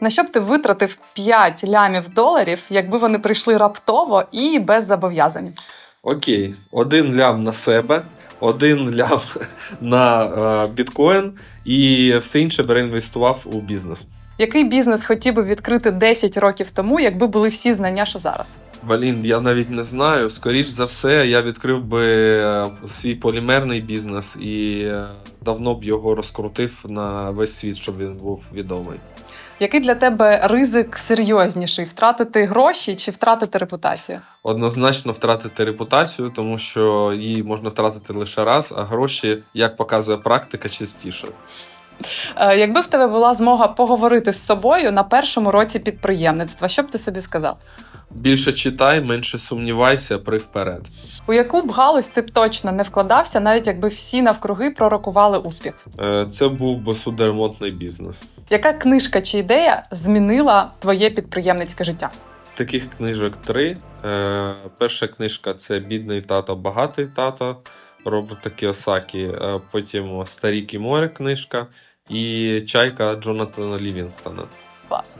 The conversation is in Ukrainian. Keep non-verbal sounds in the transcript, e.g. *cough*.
На що б ти витратив 5 лямів доларів, якби вони прийшли раптово і без зобов'язань? Окей, один лям на себе, один лям *laughs* на е, біткоін, і все інше б реінвестував у бізнес. Який бізнес хотів би відкрити 10 років тому, якби були всі знання, що зараз? Блін, я навіть не знаю. Скоріш за все, я відкрив би е, свій полімерний бізнес і е, давно б його розкрутив на весь світ, щоб він був відомий. Який для тебе ризик серйозніший втратити гроші чи втратити репутацію? Однозначно втратити репутацію, тому що її можна втратити лише раз, а гроші, як показує практика, частіше. Е, Якби в тебе була змога поговорити з собою на першому році підприємництва, що б ти собі сказав? Більше читай, менше сумнівайся, при вперед. У яку б галузь ти б точно не вкладався, навіть якби всі навкруги пророкували успіх? Е, Це був би судоремонтний бізнес. Яка книжка чи ідея змінила твоє підприємницьке життя? Таких книжок три. Е, перша книжка це Бідний тато, багатий тато Роберта Кіосакі. Е, потім Старі і море книжка і Чайка Джонатана Лівінстона. Клас.